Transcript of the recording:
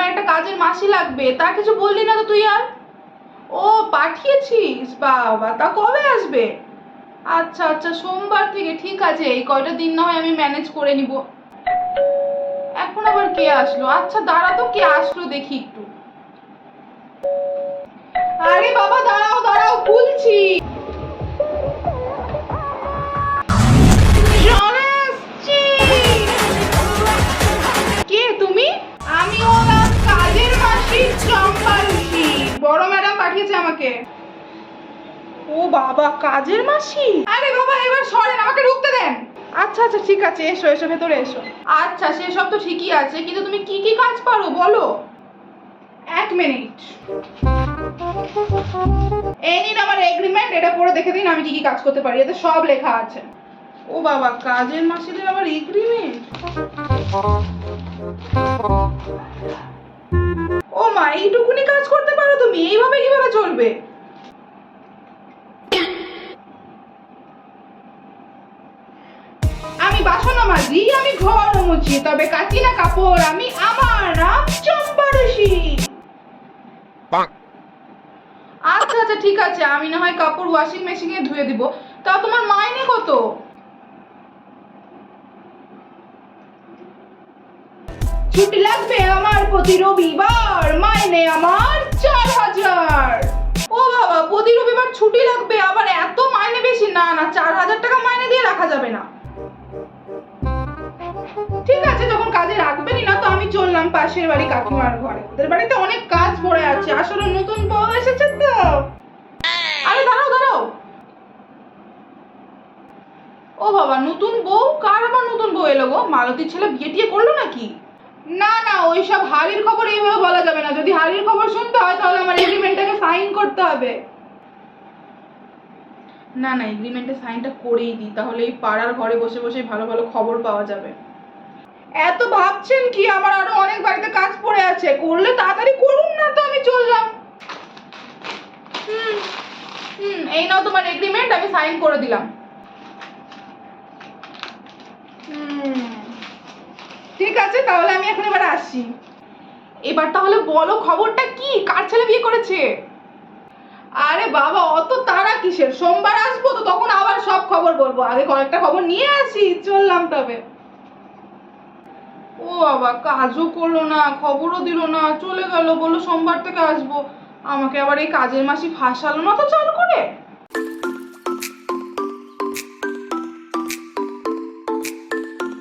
কাজের মাসি লাগবে, তা কিছু বললি না তো তুই আর? ও, পাঠিয়েছিস? বাবা, তা কবে আসবে? আচ্ছা আচ্ছা সোমবার থেকে, ঠিক আছে, এই কয়টা দিন না হয় আমি ম্যানেজ করে নিব। এখন আবার কে আসলো? আচ্ছা দাঁড়া তো, কে আসলো দেখি একটু। আরে বাবা, দাঁড়াও আমাকে। ও বাবা কাজের মাসি? আরে বাবা এবার সরেন আমাকে ঢুকতে দেন। আচ্ছা আচ্ছা ঠিক আছে এসো এসো ভেতরে এসো। আচ্ছা সেসব তো ঠিকই আছে কিন্তু তুমি কি কি কাজ পারো বলো। এক মিনিট। এই নিন আমার এগ্রিমেন্ট এটা পড়ে দেখে দিন আমি কি কি কাজ করতে পারি এতে সব লেখা আছে। ও বাবা কাজের মাসিদের আবার এগ্রিমেন্ট এইটুকুনি কাজ করতে পারো তুমি। এইভাবে কীভাবে চলবে? আমি বাসন মাজি আমি ঘর মুছি তবে কাচি না কাপড় আমি আমার নাম চম্পারসি আচ্ছা আচ্ছা ঠিক আছে। আমি না হয় কাপড় ওয়াশিং মেশিনে ধুয়ে দিব। তা তোমার মাইনে ছুটি লাগবে আমার প্রতি রবিবার, মাইনে আমার চার হাজার। ও বাবা, প্রতি রবিবার ছুটি লাগবে, আবার এত মাইনে বেশি? না না, চার হাজার টাকা মাইনে দিয়ে রাখা যাবে না। ঠিক আছে, যখন কাজে রাখবেনই না, তো আমি চললাম পাশের বাড়ি কাকিমার ঘরে। ওদের বাড়িতে অনেক কাজ পড়ে আছে, আসলে নতুন বউ এসেছে তো। আরে, দাঁড়াও দাঁড়াও। ও বাবা, নতুন বউ? কার আবার নতুন বউ এলো গো? মালতীর ছেলে বিয়ে টিয়ে করল নাকি? না না ওইসব হাড়ির খবর এইভাবে বলা যাবে না। যদি হাড়ির খবর শুনতে হয় তাহলে আমার এগ্রিমেন্টটাকে সাইন করতে হবে। না না এগ্রিমেন্টে সাইনটা করেই দিই তাহলে এই পাড়ার ঘরে বসে বসে ভালো ভালো খবর পাওয়া যাবে। এত ভাবছেন কি? আমার আরও অনেক বাড়িতে কাজ পড়ে আছে। করলে তাড়াতাড়ি করুন না তো আমি চললাম। হুম হুম এই নাও তোমার এগ্রিমেন্ট আমি সাইন করে দিলাম। হুম। ঠিক আছে, তাহলে আমি এখন এবার আসি। এবার তাহলে বলো খবরটা কি? কার ছেলে বিয়ে করেছে? আরে বাবা, অত তারা কিসের? সোমবার আসব তো তখন আবার সব খবর বলব। আগে কয়েকটা খবর নিয়ে আসি, চললাম তবে। ও বাবা, কাজও করল না, খবরও দিল না, চলে গেল, বলল সোমবার থেকে আসব। আমাকে আবার এই কাজের মাসি ফাঁসালো না তো চাল করে?